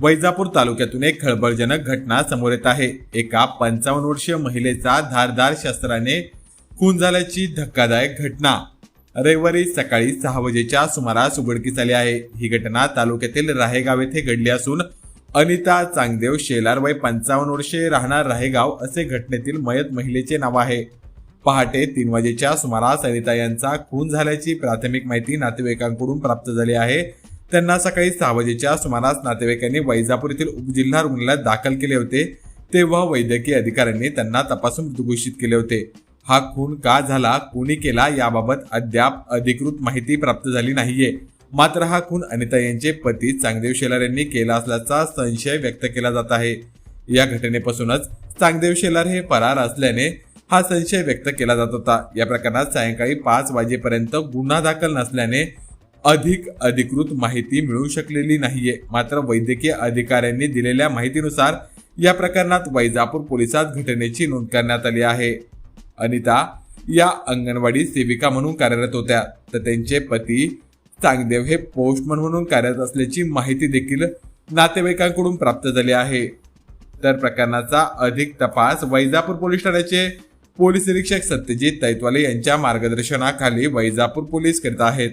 वैजापूर तालुक्यातून एक खळबळजनक घटना समोर येत आहे. एका पंचावन्न वर्षीय महिलेचा धारदार शस्त्राने खून झाल्याची धक्कादायक घटना. रविवारी सकाळी सहा वाजेच्या सुमारास उघडकीस आली आहे. ही घटना तालुक्यातील राहेगाव येथे घडली असून अनिता चांगदेव शेलार वय पंचावन्न वर्षे राहणार राहेगाव असे घटनेतील मयत महिलेचे नाव आहे. पहाटे तीन वाजेच्या सुमारास अनिता यांचा खून झाल्याची प्राथमिक माहिती नातेवाईकांकडून प्राप्त झाली आहे. त्यांना सकाळी सहा वाजेच्या सुमारास नातेवाईकांनी वैजापूर येथील उपजिल्हा रुग्णालयात दाखल केले होते. तेव्हा वैद्यकीय अधिकाऱ्यांनी त्यांना तपासून मृत घोषित केले होते. हा खून का झाला कोणी केला याबाबत अद्याप अधिकृत माहिती प्राप्त झाली नाहीये. मात्र हा खून अनिता यांचे पती चांगदेव शेलार यांनी केला असल्याचा संशय व्यक्त केला जात आहे. या घटनेपासूनच चांगदेव शेलार हे फरार असल्याने हा संशय व्यक्त केला जात होता. या प्रकरणात सायंकाळी पाच वाजेपर्यंत गुन्हा दाखल नसल्याने अधिक अधिकृत माहिती मिळू शकलेली नाहीये. मात्र वैद्यकीय अधिकाऱ्यांनी दिलेल्या माहितीनुसार या प्रकरणात वैजापूर पोलिसात घटनेची नोंद करण्यात आली आहे. अनिता या अंगणवाडी सेविका म्हणून कार्यरत होत्या. तर त्यांचे पती चांगदेव हे पोस्टमन म्हणून कार्यरत असल्याची माहिती देखील नातेवाईकांकडून प्राप्त झाली आहे. तर प्रकरणाचा अधिक तपास वैजापूर पोलीस ठाण्याचे पोलीस निरीक्षक सत्यजित तैतवाले यांच्या मार्गदर्शनाखाली वैजापूर पोलीस करीत आहेत.